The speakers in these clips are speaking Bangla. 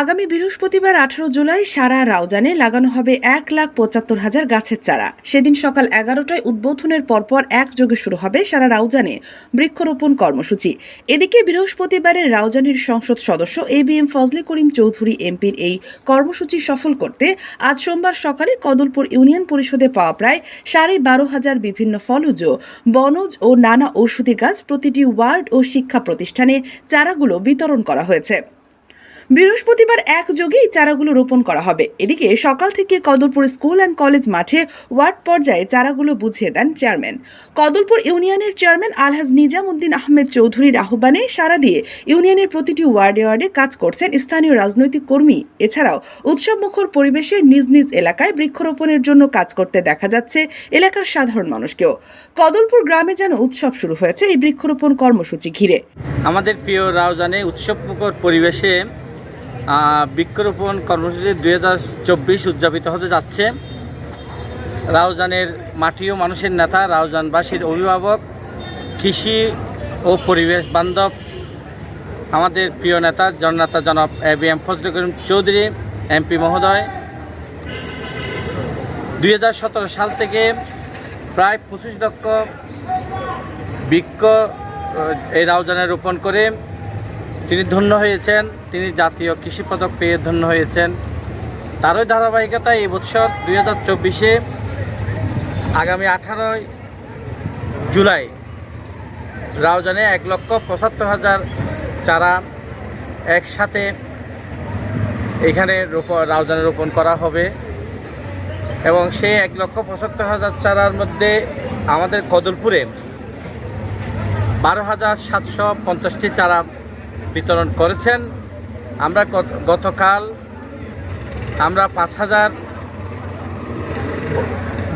আগামী বৃহস্পতিবার আঠারো জুলাই সারা রাউজানে লাগানো হবে এক লাখ পঁচাত্তর হাজার গাছের চারা। সেদিন সকাল এগারোটায় উদ্বোধনের পরপর একযোগে শুরু হবে সারা রাউজানে বৃক্ষরোপণ কর্মসূচি। এদিকে বৃহস্পতিবারের রাউজানের সংসদ সদস্য A B M Fazle Karim Chowdhury এমপির এই কর্মসূচি সফল করতে আজ সোমবার সকালে কদলপুর ইউনিয়ন পরিষদে পাওয়া প্রায় সাড়ে বারো হাজার বিভিন্ন ফলজ বনজ ও নানা ঔষধি গাছ প্রতিটি ওয়ার্ড ও শিক্ষা প্রতিষ্ঠানে চারাগুলো বিতরণ করা হয়েছে। বৃহস্পতিবার একযোগে এই চারাগুলো রোপণ করা হবে। এদিকে সকাল থেকে কদলপুর স্কুল অ্যান্ড কলেজ মাঠে ওয়ার্ড পর্যায়ে চারাগুলো বুঝিয়ে দেন চেয়ারম্যান। কদলপুর ইউনিয়নের চেয়ারম্যান আলহাজ নিজাম উদ্দিন আহমেদ চৌধুরীর আহ্বানে সারা দিয়ে ইউনিয়নের প্রতিটি ওয়ার্ডে ওয়ার্ডে কাজ করছেন স্থানীয় রাজনৈতিক কর্মী। এছাড়াও উৎসবমুখর পরিবেশে নিজ নিজ এলাকায় বৃক্ষরোপণের জন্য কাজ করতে দেখা যাচ্ছে এলাকার সাধারণ মানুষকেও। কদলপুর গ্রামে যেন উৎসব শুরু হয়েছে এই বৃক্ষরোপণ কর্মসূচি ঘিরে। আমাদের প্রিয় রাউজানে উৎসবমুখর পরিবেশে বৃক্ষরোপণ কর্মসূচি দুই হাজার চব্বিশ উদযাপিত হতে যাচ্ছে। রাউজানের মাটি ও মানুষের নেতা, রাউজানবাসীর অভিভাবক, কৃষি ও পরিবেশ বান্ধব, আমাদের প্রিয় নেতা, জননেতা জনাব A B M Fazlul Karim Chowdhury, MP মহোদয়। দুই হাজার সতেরো সাল থেকে প্রায় পঁচিশ লক্ষ বৃক্ষ এই রাউজানে রোপণ করে তিনি ধন্য হয়েছেন, তিনি জাতীয় কৃষি পদক পেয়ে ধন্য হয়েছেন। তারই ধারাবাহিকতায় এই বছর দুই হাজার চব্বিশে আগামী আঠারোই জুলাই রাউজানে এক লক্ষ পঁচাত্তর হাজার চারা একসাথে এখানে রোপ, রাউজানে রোপণ করা হবে। এবং সেই এক লক্ষ পঁচাত্তর হাজার চারার মধ্যে আমাদের কদলপুরে বারো হাজার সাতশো পঞ্চাশটি চারা বিতরণ করেছেন। আমরা গতকাল আমরা পাঁচ হাজার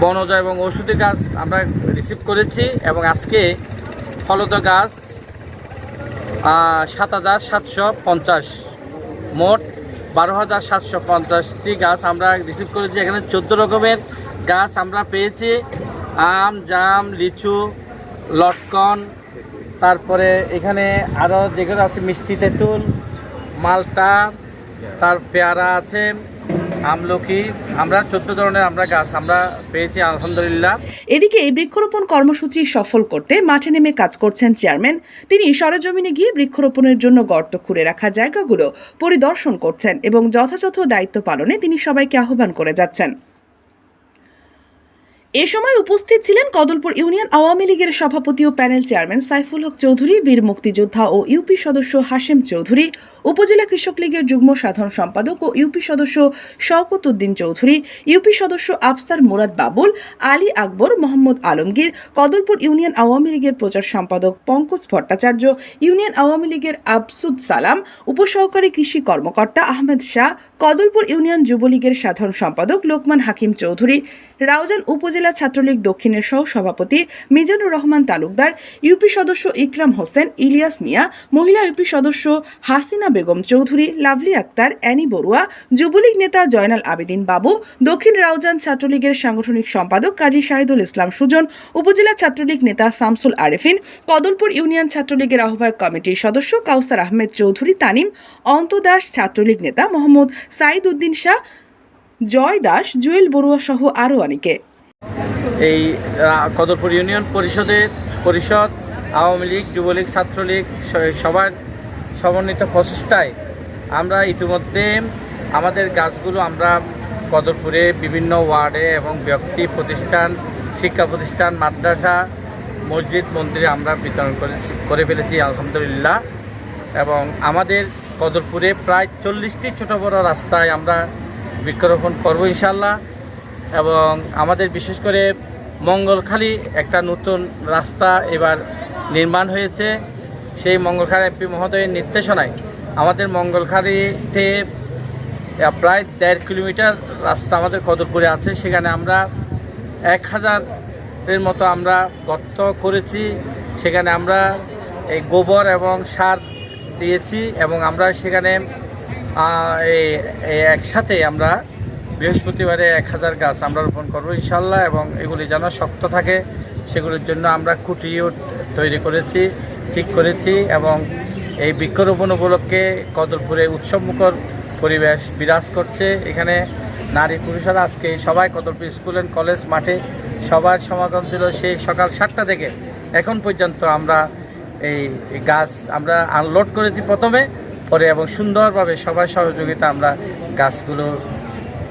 বনজ এবং ঔষধি গাছ আমরা রিসিভ করেছি এবং আজকে ফলদ গাছ সাত হাজার সাতশো পঞ্চাশ, মোট বারো হাজার সাতশো পঞ্চাশটি গাছ আমরা রিসিভ করেছি। এখানে চোদ্দ রকমের গাছ আমরা পেয়েছি। আম, জাম, লিচু, লটকন তারপরে এখানে আরও যেগুলো আছে, মিষ্টি তেঁতুল, মালটা, তার পেয়ারা আছে, আমলকি। আমরা চোদ্দ ধরনের আমরা গাছ আমরা পেয়েছি, আলহামদুলিল্লাহ। এদিকে এই বৃক্ষরোপণ কর্মসূচি সফল করতে মাঠে নেমে কাজ করছেন চেয়ারম্যান। তিনি সরেজমিনে গিয়ে বৃক্ষরোপণের জন্য গর্ত খুঁড়ে রাখা জায়গাগুলো পরিদর্শন করছেন এবং যথাযথ দায়িত্ব পালনে তিনি সবাইকে আহ্বান করে যাচ্ছেন। এ সময় উপস্থিত ছিলেন কদলপুর ইউনিয়ন আওয়ামী লীগের সভাপতি ও প্যানেল চেয়ারম্যান সাইফুল হক চৌধুরী, বীর মুক্তিযোদ্ধা ও ইউপি সদস্য হাশেম চৌধুরী, উপজেলা কৃষক লীগের যুগ্ম সাধারণ সম্পাদক ও ইউপি সদস্য শওকত উদ্দিন চৌধুরী, ইউপি সদস্য আফসার মুরাদ বাবুল, আলী আকবর, মোহাম্মদ আলমগীর, কদলপুর ইউনিয়ন আওয়ামী লীগের প্রচার সম্পাদক পঙ্কজ ভট্টাচার্য, ইউনিয়ন আওয়ামী লীগের আবসুদ সালাম, উপসহকারী কৃষি কর্মকর্তা আহমেদ শাহ, কদলপুর ইউনিয়ন যুবলীগের সাধারণ সম্পাদক লোকমান হাকিম চৌধুরী রাউজান উপজেলা ছাত্রলীগ দক্ষিণের সহ সভাপতি মিজানুর রহমান তালুকদার, ইউপি সদস্য ইকরাম হোসেন, ইলিয়াস মিয়া, মহিলা ইউপি সদস্য হাসিনা বেগম চৌধুরী, লাভলি আক্তার, অ্যানি বড়ুয়া, যুবলীগ নেতা জয়নাল আবেদিন বাবু, দক্ষিণ রাউজান ছাত্রলীগের সাংগঠনিক সম্পাদক কাজী শাহিদুল ইসলাম সুজন, উপজেলা ছাত্রলীগ নেতা শামসুল আরেফিন, কদলপুর ইউনিয়ন ছাত্রলীগের আহ্বায়ক কমিটির সদস্য কাউসার আহমেদ চৌধুরী তানিম অন্তদাস ছাত্রলীগ নেতা মোহাম্মদ সাইদ উদ্দিন শাহ জয় দাস, জুয়েল বড়ুয়া সহ আরও অনেকে। এই কদরপুর ইউনিয়ন পরিষদের পরিষদ, আওয়ামী লীগ, যুবলীগ, ছাত্রলীগ সবার সমন্বিত প্রচেষ্টায় আমরা ইতিমধ্যে আমাদের গাছগুলো আমরা কদরপুরে বিভিন্ন ওয়ার্ডে এবং ব্যক্তি প্রতিষ্ঠান, শিক্ষা প্রতিষ্ঠান, মাদ্রাসা, মসজিদ, মন্দিরে আমরা বিতরণ করেছি, করে ফেলেছি, আলহামদুলিল্লাহ। এবং আমাদের কদরপুরে প্রায় চল্লিশটি ছোটো বড় রাস্তায় আমরা বৃক্ষরোপণ করব ইনশাল্লাহ এবং আমাদের বিশেষ করে মঙ্গলখালী একটা নতুন রাস্তা এবার নির্মাণ হয়েছে। সেই মঙ্গলখালী এমপি মহোদয়ের নির্দেশনায় আমাদের মঙ্গলখালীতে প্রায় দেড় কিলোমিটার রাস্তা আমাদের কদরপুরে আছে। সেখানে আমরা এক হাজারের মতো আমরা গর্ত করেছি। সেখানে আমরা এই গোবর এবং সার দিয়েছি এবং আমরা সেখানে একসাথে আমরা বৃহস্পতিবারে এক হাজার গাছ আমরা রোপণ করব ইনশাল্লাহ এবং এগুলি যেন শক্ত থাকে, সেগুলির জন্য আমরা কুটিও তৈরি করেছি, ঠিক করেছি এবং এই বৃক্ষরোপণ উপলক্ষে কদরপুরে উৎসবমুখর পরিবেশ বিরাজ করছে। এখানে নারী পুরুষরা আজকে সবাই কদরপুর স্কুল অ্যান্ড কলেজ মাঠে সবার সমাগম ছিল সেই সকাল সাতটা থেকে। এখন পর্যন্ত আমরা এই গাছ আমরা আনলোড করেছি প্রথমে। করে এবং সুন্দরভাবে সবাই সহযোগিতা আমরা গাছগুলোর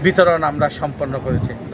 বিতরণ আমরা সম্পন্ন করেছি।